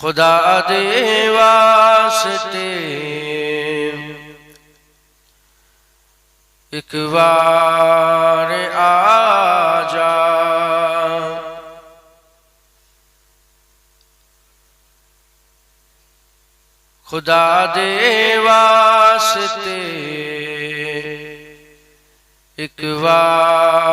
خدا دے واسطے۔ ایک بار آ جا خدا دے واسطے۔ ایک بار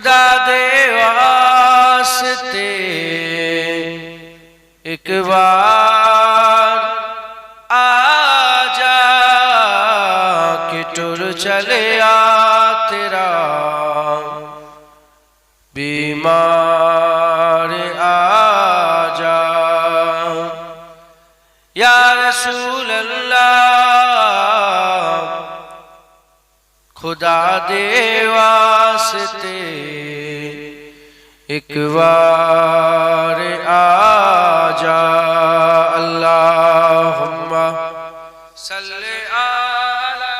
خدا دے واسطے ایک بار آ جا کہ ٹر چلے آ تیرا بیمار آ جا یا رسول خدا دے واسطے ایک بار آ جا۔ اللہم صلی آلہ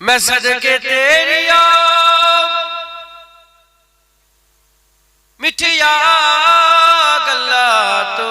میں صدقے تیری مٹھیا দিয়া গলা তো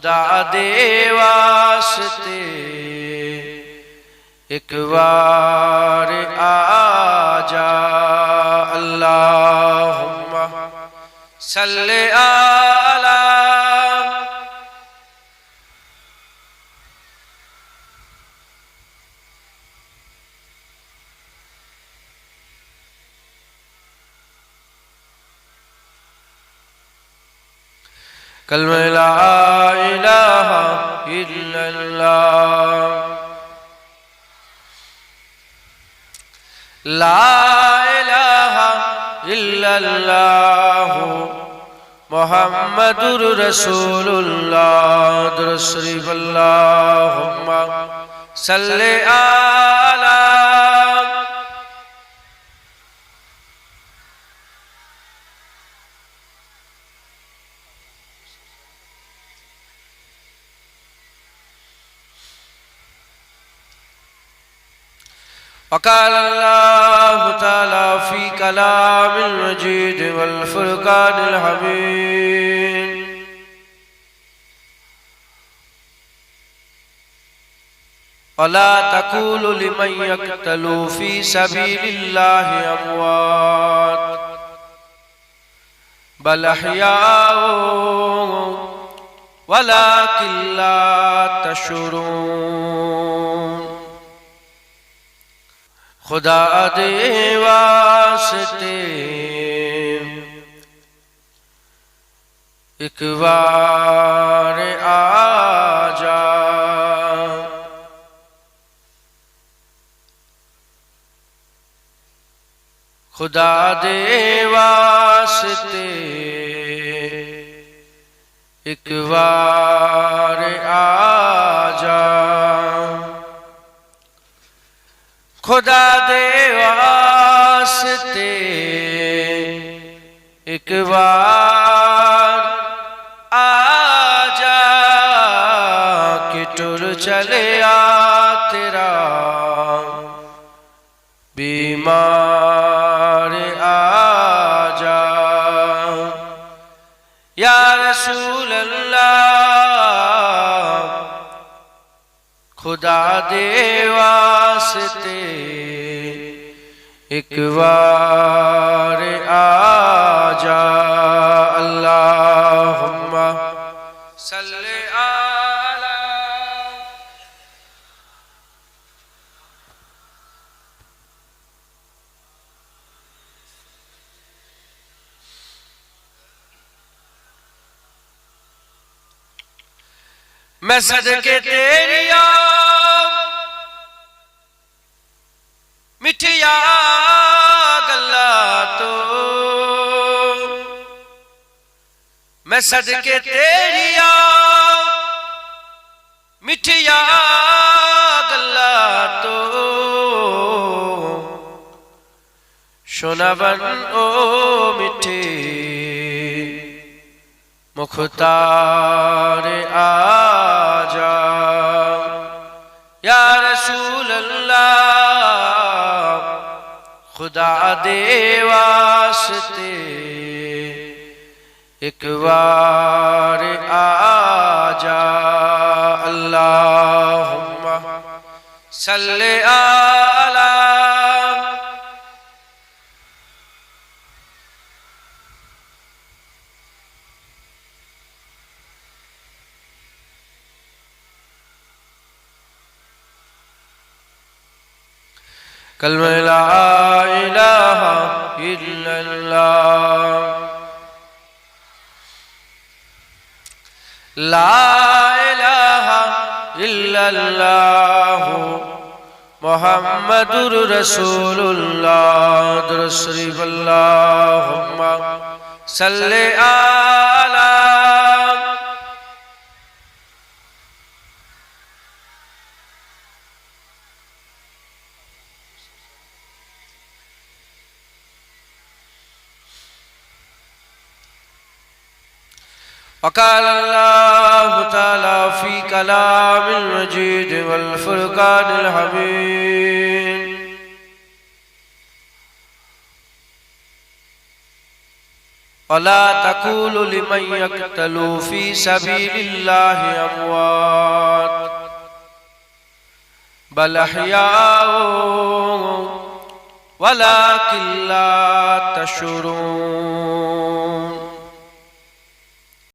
ਖੁਦਾ ਦੇ ਵਾਸਤੇ ਇੱਕ ਵਾਰ ਆ ਜਾ ਅੱਲਾਹੁਮਾ ਸੱਲੇ کلمہ لا الہ الا اللہ لا الہ الا اللہ محمد رسول اللہ درسریف اللہم صلی آلہ وقال الله تعالى في كلام المجيد والفرقان الحميد. ولا تقول لمن يقتل في سبيل الله أموات بل أحياء ولكن لا تشعرون. خدا دے واسطے۔ ایک بار آ جا خدا دے واسطے۔ ایک بار آ جا خدا دے واسطے۔ ایک بار آ جا کہ ٹر چلے آ تیرا۔ بیمار آ جا یا رسول اللہ خدا دے واسطے ایک بار آ جا۔ اللہم صلی میں صدقے تیریا مٹھیا ਮਿੱਠਿਆ ਗੱਲਾਂ ਤੋਂ ਮੈਂ ਸਦਕੇ ਤੇਰੀਆਂ ਮਿੱਠਿਆ ਗੱਲਾਂ ਤੋਂ শোনাবেন ও মিঠে মুখতার আ ਖੁਦਾ ਦੇ ਵਾਸਤੇ ਇੱਕ ਵਾਰ ਆ ਜਾ ਅੱਲਾਹੁਮਾ ਸੱਲੇ كلمة لا إله إلا الله. لا إله إلا الله. محمد رسول الله. درسري اللهم صل على وقال الله تعالى في كلام المجيد والفرقان الحميد. ولا تقول لمن يقتل في سبيل الله أموات بل أحياء ولكن لا تشعرون.